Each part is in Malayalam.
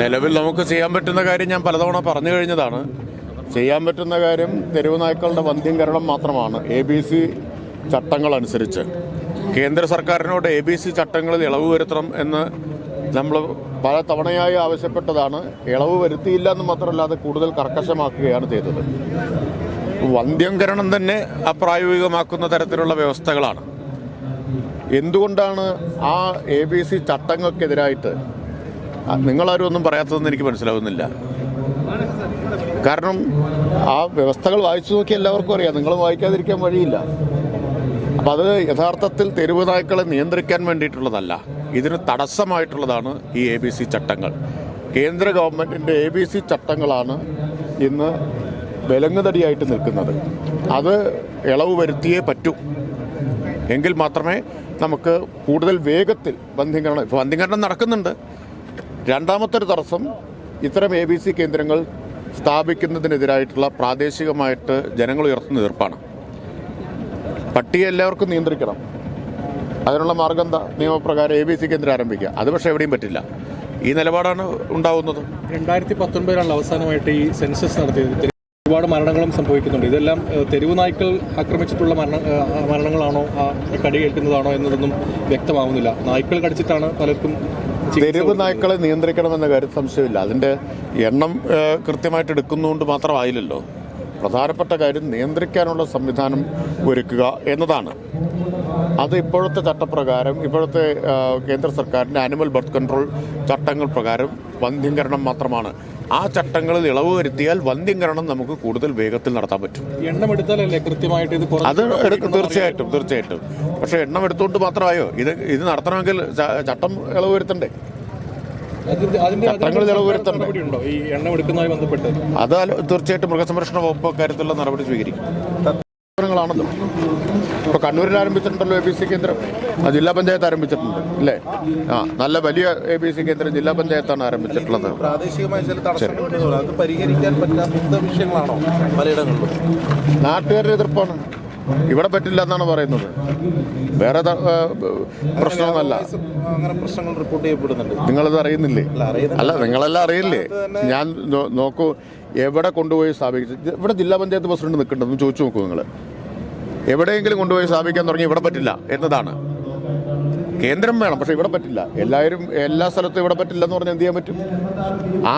നിലവിൽ നമുക്ക് ചെയ്യാൻ പറ്റുന്ന കാര്യം ഞാൻ പലതവണ പറഞ്ഞു കഴിഞ്ഞതാണ്. ചെയ്യാൻ പറ്റുന്ന കാര്യം തെരുവ് നായ്ക്കളുടെ വന്ധ്യംകരണം മാത്രമാണ്. എ ബി സി ചട്ടങ്ങളനുസരിച്ച് കേന്ദ്ര സർക്കാരിനോട് എ ബി സി ചട്ടങ്ങളിൽ ഇളവ് വരുത്തണം എന്ന് നമ്മൾ പല തവണയായി ആവശ്യപ്പെട്ടതാണ്. ഇളവ് വരുത്തിയില്ല എന്ന് മാത്രമല്ല അത് കൂടുതൽ കർക്കശമാക്കുകയാണ് ചെയ്തത്. വന്ധ്യംകരണം തന്നെ അപ്രായോഗികമാക്കുന്ന തരത്തിലുള്ള വ്യവസ്ഥകളാണ്. എന്തുകൊണ്ടാണ് ആ എ ബി സി ചട്ടങ്ങൾക്കെതിരായിട്ട് നിങ്ങളാരും ഒന്നും പറയാത്തതെന്ന് എനിക്ക് മനസ്സിലാവുന്നില്ല. കാരണം ആ വ്യവസ്ഥകൾ വായിച്ചു നോക്കി എല്ലാവർക്കും അറിയാം. നിങ്ങൾ വായിക്കാതിരിക്കാൻ വഴിയില്ല. അപ്പം അത് യഥാർത്ഥത്തിൽ തെരുവ് നായ്ക്കളെ നിയന്ത്രിക്കാൻ വേണ്ടിയിട്ടുള്ളതല്ല. ഇതിന് തടസ്സമായിട്ടുള്ളതാണ് ഈ എ ബി സി ചട്ടങ്ങൾ. കേന്ദ്ര ഗവൺമെന്റിന്റെ എ ബി സി ചട്ടങ്ങളാണ് ഇന്ന് വിലങ്ങുതടിയായിട്ട് നിൽക്കുന്നത്. അത് ഇളവ് വരുത്തിയേ പറ്റൂ. എങ്കിൽ മാത്രമേ നമുക്ക് കൂടുതൽ വേഗത്തിൽ ബന്ധീകരണം ഇപ്പോൾ നടക്കുന്നുണ്ട്. രണ്ടാമത്തെ ഒരു തടസ്സം ഇത്തരം എ ബി സി കേന്ദ്രങ്ങൾ സ്ഥാപിക്കുന്നതിനെതിരായിട്ടുള്ള പ്രാദേശികമായിട്ട് ജനങ്ങൾ ഉയർത്തുന്ന എതിർപ്പാണ്. പട്ടിയെ എല്ലാവർക്കും നിയന്ത്രിക്കണം. അതിനുള്ള മാർഗം എന്താ? നിയമപ്രകാരം എ ബി സി കേന്ദ്രം ആരംഭിക്കുക. അത് പക്ഷേ എവിടെയും പറ്റില്ല. ഈ നിലപാടാണ് ഉണ്ടാവുന്നത്. രണ്ടായിരത്തി പത്തൊൻപതിലാണ് അവസാനമായിട്ട് ഈ സെൻസസ് നടത്തിയത്. ഒരുപാട് മരണങ്ങളും സംഭവിക്കുന്നുണ്ട്. ഇതെല്ലാം തെരുവ് നായ്ക്കൾ ആക്രമിച്ചിട്ടുള്ള മരണ മരണങ്ങളാണോ? കടി കേൾക്കുന്നതാണോ എന്നതൊന്നും വ്യക്തമാവുന്നില്ല. നായ്ക്കൾ കടിച്ചിട്ടാണ് പലർക്കും തെരുവ്. നായ്ക്കളെ നിയന്ത്രിക്കണമെന്ന കാര്യം സംശയമില്ല. അതിന്റെ എണ്ണം കൃത്യമായിട്ട് എടുക്കുന്നതുകൊണ്ട് മാത്രമായില്ലല്ലോ. പ്രധാനപ്പെട്ട കാര്യം നിയന്ത്രിക്കാനുള്ള സംവിധാനം ഒരുക്കുക എന്നതാണ്. അത് ഇപ്പോഴത്തെ ചട്ടപ്രകാരം ഇപ്പോഴത്തെ കേന്ദ്ര സർക്കാരിന്റെ ആനിമൽ ബർത്ത് കൺട്രോൾ ചട്ടങ്ങൾ പ്രകാരം വന്ധ്യംകരണം മാത്രമാണ്. ആ ചട്ടങ്ങളിൽ ഇളവ് വരുത്തിയാൽ വന്ധ്യംകരണം നമുക്ക് കൂടുതൽ വേഗത്തിൽ നടത്താൻ പറ്റും. കൃത്യമായിട്ട് ഇത് അത് എടുക്കും തീർച്ചയായിട്ടും തീർച്ചയായിട്ടും. പക്ഷേ എണ്ണം എടുത്തുകൊണ്ട് മാത്രമായോ? ഇത് ഇത് നടത്തണമെങ്കിൽ ചട്ടം ഇളവ് വരുത്തണ്ടേ? ചട്ടങ്ങളിൽ ഇളവ് വരുത്തണ്ടേ? അത് തീർച്ചയായിട്ടും മൃഗസംരക്ഷണ വകുപ്പ് കാര്യത്തിലുള്ള നടപടി സ്വീകരിക്കും. സ്ഥാപനങ്ങളാണല്ലോ ഇപ്പൊ കണ്ണൂരിൽ ആരംഭിച്ചിട്ടുണ്ടല്ലോ എ ബി സി കേന്ദ്രം. ആ ജില്ലാ പഞ്ചായത്ത് ആരംഭിച്ചിട്ടുണ്ട് അല്ലേ? ആ നല്ല വലിയ എ ബി സി കേന്ദ്രം ജില്ലാ പഞ്ചായത്താണ് ആരംഭിച്ചിട്ടുള്ളത്. പ്രാദേശികമായ ചില തടസ്സങ്ങളുണ്ടെന്ന് അത് പരിഹരിക്കാൻ പറ്റാത്ത വിഷയങ്ങളാണോ പലയിടങ്ങളിലും? നാട്ടുകാരുടെ എതിർപ്പാണ്. ഇവിടെ പറ്റില്ല എന്നാണ് പറയുന്നത്. വേറെ പ്രശ്നമൊന്നുമല്ല. പ്രശ്നങ്ങൾ റിപ്പോർട്ട് ചെയ്യപ്പെടുന്നുണ്ട്. നിങ്ങളത് അറിയുന്നില്ലേ? അല്ല, നിങ്ങളെല്ലാം അറിയില്ലേ? ഞാൻ നോക്കൂ എവിടെ കൊണ്ടുപോയി സ്ഥാപിച്ചു ഇവിടെ ജില്ലാ പഞ്ചായത്ത് പ്രസിഡന്റ് നിൽക്കണ്ടെന്ന് ചോദിച്ചു നോക്കൂ നിങ്ങൾ എവിടെയെങ്കിലും കൊണ്ടുപോയി സ്ഥാപിക്കാൻ തുടങ്ങി ഇവിടെ പറ്റില്ല എന്നതാണ്. കേന്ദ്രം വേണം പക്ഷെ ഇവിടെ പറ്റില്ല. എല്ലാവരും എല്ലാ സ്ഥലത്തും ഇവിടെ പറ്റില്ല എന്ന് പറഞ്ഞാൽ എന്ത് ചെയ്യാൻ പറ്റും? ആ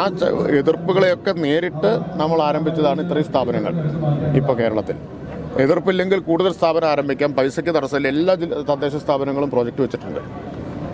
എതിർപ്പുകളെയൊക്കെ നേരിട്ട് നമ്മൾ ആരംഭിച്ചതാണ് ഇത്രയും സ്ഥാപനങ്ങൾ ഇപ്പോൾ കേരളത്തിൽ. എതിർപ്പില്ലെങ്കിൽ കൂടുതൽ സ്ഥാപനം ആരംഭിക്കാം. പൈസയ്ക്ക് തടസ്സമില്ല. എല്ലാ തദ്ദേശ സ്ഥാപനങ്ങളും പ്രോജക്റ്റ് വെച്ചിട്ടുണ്ട്.